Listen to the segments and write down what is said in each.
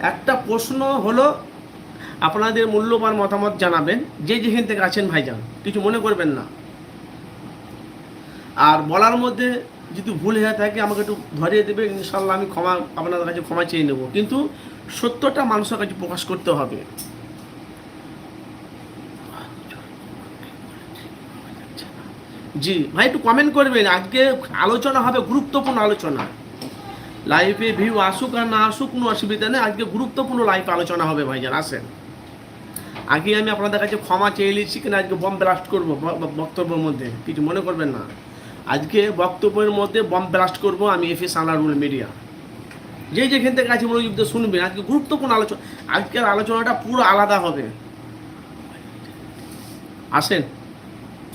একটা প্রশ্ন হলো, আপনাদের মূল্যবান মতামত জানাবেন। যে যেখান থেকে আছেন ভাইজান, কিছু মনে করবেন না। আর বলার মধ্যে যদি ভুল হয়ে থাকে, আমাকে একটু ধরিয়ে দেবে ইনশাল্লাহ আমি ক্ষমা, আপনাদের কাছে ক্ষমা চেয়ে নেব। কিন্তু সত্যটা মানুষের কাছে প্রকাশ করতে হবে। জি, ভাই একটু কমেন্ট করবেন। আজকে আলোচনা হবে গুরুত্বপূর্ণ আলোচনা। লাইভে ভিউ আসুক আর না আসুক, কোনো অসুবিধা নেই। আজকে গুরুত্বপূর্ণ লাইফ আলোচনা হবে ভাইজান, আসেন। আগে আমি আপনাদের কাছে ক্ষমা চেয়ে নিচ্ছি কিনা, আজকে বম ব্লাস্ট করব বক্তব্যের মধ্যে। কিছু মনে করবেন না। আজকে বক্তব্যের মধ্যে বম ব্লাস্ট করব আমি এফ এস আনারুল মিডিয়া যে যেখান থেকে আছে মনোযোগ শুনবেন, আজকে গুরুত্বপূর্ণ আলোচনা আজকের আলোচনাটা পুরো আলাদা হবে। আসেন।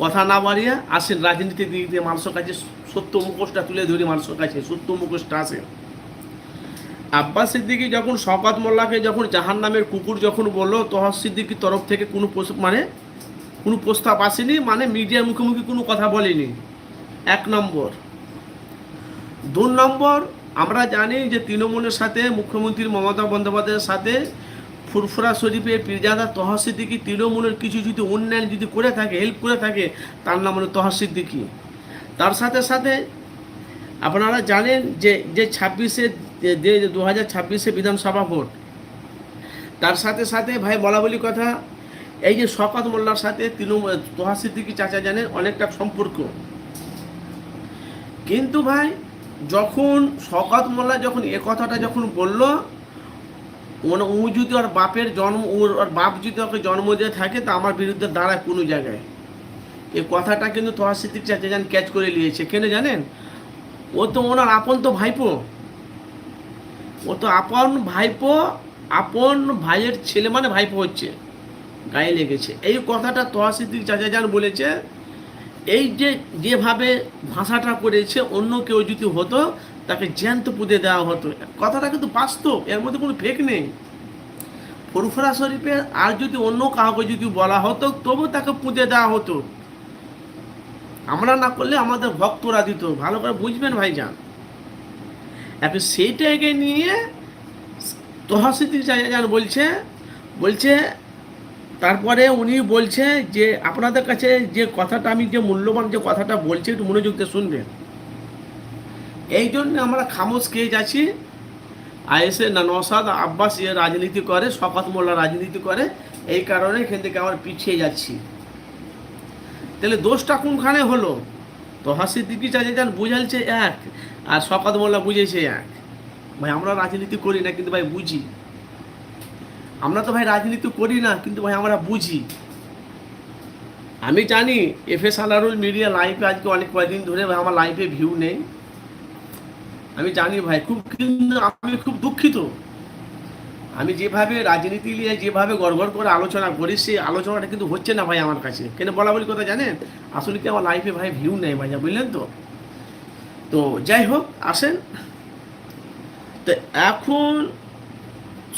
কথা না বাড়িয়ে আসেন রাজনীতির দিক দিয়ে মানুষের কাছে সত্য মুখোশটা তুলে ধরি, মানুষের কাছে সত্য মুখোশটা আসে আব্বাস সিদ্দিকি যখন শওকত মোল্লাকে যখন জাহান নামের কুকুর যখন বলল তহা সিদ্দিকির তরফ থেকে কোনো মানে কোনো প্রস্তাব আসেনি মানে মিডিয়ার মুখোমুখি কোনো কথা বলেনি। এক নম্বর। দু নম্বর, আমরা জানি যে তৃণমূলের সাথে মুখ্যমন্ত্রী মমতা বন্দ্যোপাধ্যায়ের সাথে ফুরফুরা শরীফের পীরজাদা তহা সিদ্দিকি তৃণমূলের কিছু যদি উন্নয়ন যদি করে থাকে হেল্প করে থাকে, তার নাম হলো তহা সিদ্দিকি তার সাথে সাথে আপনারা জানেন যে যে ছাব্বিশে, যে দু হাজার ছাব্বিশে বিধানসভা ভোট, তার সাথে সাথে ভাই বলা বলি কথা, এই যে শকত মোল্লার সাথে তৃণমূল তোহা চাচা জানেন অনেকটা সম্পর্ক। কিন্তু ভাই, যখন শকত মোল্লা যখন এ কথাটা যখন বলল ও যদি ওর বাপের জন্ম, ওর ওর বাপ যদি ওকে জন্ম দিয়ে থাকে, তা আমার বিরুদ্ধে দাঁড়ায় কোনো জায়গায়। এই কথাটা কিন্তু তোহা সিদ্দিক চাচা জান ক্যাচ করে নিয়েছে। কেন জানেন? ও তো ওনার আপন তো ভাইপো। ও তো আপন ভাইপো, আপন ভাইয়ের ছেলে মানে ভাইপো হচ্ছে। গায়ে লেগেছে। এই কথাটা তোহা সিদ্দিক চাচা যান বলেছে এই যে যেভাবে ভাষাটা করেছে, অন্য কেউ যদি হতো, তাকে জ্যান্ত পুঁতে দেওয়া হতো। কথাটা কিন্তু বাস্তব, এর মধ্যে কোনো ফেক নেই। ফুরফুরা শরীফের আর যদি অন্য কাউকে যদি বলা হতো, তবু তাকে পুঁতে দেওয়া হতো। আমরা না করলে আমাদের ভক্তরা দিত। ভালো করে বুঝবেন ভাইজান। এখন সেইটাকে নিয়ে তহসিদ্দিক যান বলছে বলছে তারপরে উনি বলছে যে, আপনাদের কাছে যে কথাটা আমি যে মূল্যবান যে কথাটা বলছি, একটু মনোযোগ দিয়ে শুনবেন। এই জন্য আমরা খামোশ খেয়ে যাচ্ছি। আর এসে না নসাদ আব্বাস ইয়ে রাজনীতি করে, শকত মোল্লা রাজনীতি করে, এই কারণে এখান থেকে আমরা পিছিয়ে যাচ্ছি। তাহলে দোষটা কোনখানে হলো? তো হাসিদ্দিকি চাচা যান বুঝালছে এক, আর শকত মোল্লা বুঝেছে এক। ভাই, আমরা রাজনীতি করি না, কিন্তু ভাই বুঝি। আমরা তো ভাই রাজনীতি করি না, কিন্তু ভাই আমরা বুঝি। আমি জানি এফ এস আলারুল মিডিয়া লাইফে আজকে অনেক কয়েকদিন ধরে ভাই আমার লাইফে ভিউ নেই। আমি জানি ভাই, খুব কিন্তু আমি খুব দুঃখিত। আমি যেভাবে রাজনীতি নিয়ে যেভাবে গড়গড় করে আলোচনা করি, সেই আলোচনাটা কিন্তু হচ্ছে না ভাই আমার কাছে। কেন বলা বলি কথা জানেন? আসলে কি আমার লাইফে ভাই ভিউ নেই ভাইয়া বুঝলেন তো? তো যাই হোক, আসেন। তো এখন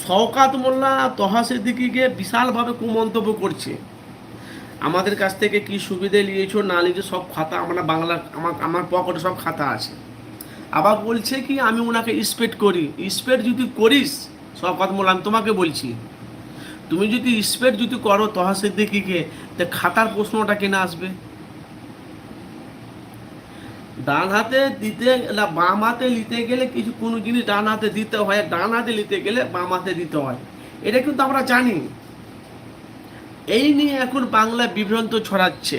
শওকাত মোল্লা তহা সিদ্দিকিকে বিশালভাবে কুমন্তব্য করছে। আমাদের কাছ থেকে কি সুবিধে নিয়েছো না নিয়েছো সব খাতা আমরা বাংলা, আমার আমার পকেটে সব খাতা আছে। আবার বলছে কি, আমি ওনাকে স্পেড করি। স্পেড যদি করিস, শওকাত মোল্লা, আমি তোমাকে বলছি, তুমি যদি স্পেড যদি করো তহা সিদ্দিকিকে, তো খাতার প্রশ্নটা কেনা আসবে? ডান হাতে দিতে বাম হাতে নিতে গেলে কিছু, কোনো জিনিস ডান হাতে দিতে হয়, ডান হাতে নিতে গেলে বাম হাতে দিতে হয়। এটা কিন্তু আমরা জানি। এই নিয়ে এখন বাংলা বিভ্রান্ত ছড়াচ্ছে।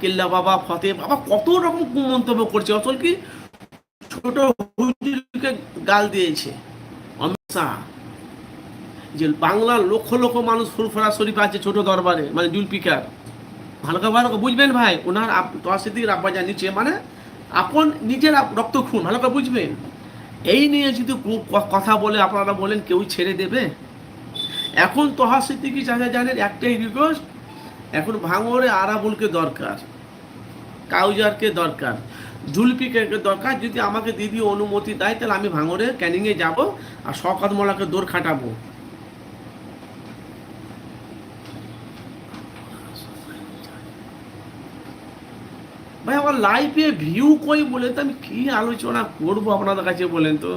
কিল্লা বাবা ফতে বাবা কত রকম কুমন্তব্য করছে। অচল কি? ছোট হুজুরকে গাল দিয়েছে। অমিত যে বাংলার লক্ষ লক্ষ মানুষ ফুরফুরা শরীফ আছে ছোট দরবারে মানে জুলপিকার ভালো করে ভালো করে বুঝবেন ভাই, ওনার আব্বা যা নিচে মানে আপন নিজের রক্ত খুন ভালো করে বুঝবেন। এই নিয়ে যদি কথা বলে আপনারা বলেন কেউ ছেড়ে দেবে। এখন তোহা সিদ্দিকি চাচা জানেন একটাই রিকোয়েস্ট এখন ভাঙরে আরাবুলকে দরকার, কাউজারকে দরকার জুলপিকে দরকার, যদি আমাকে দিদি অনুমতি দেয়, তাহলে আমি ভাঙরে ক্যানিংয়ে যাব আর শকাত মোলাকে দৌড় খাটাবো। ভাই, আমার লাইফে ভিউ কই বলে তো আমি কী আলোচনা করব আপনাদের কাছে বলেন তো?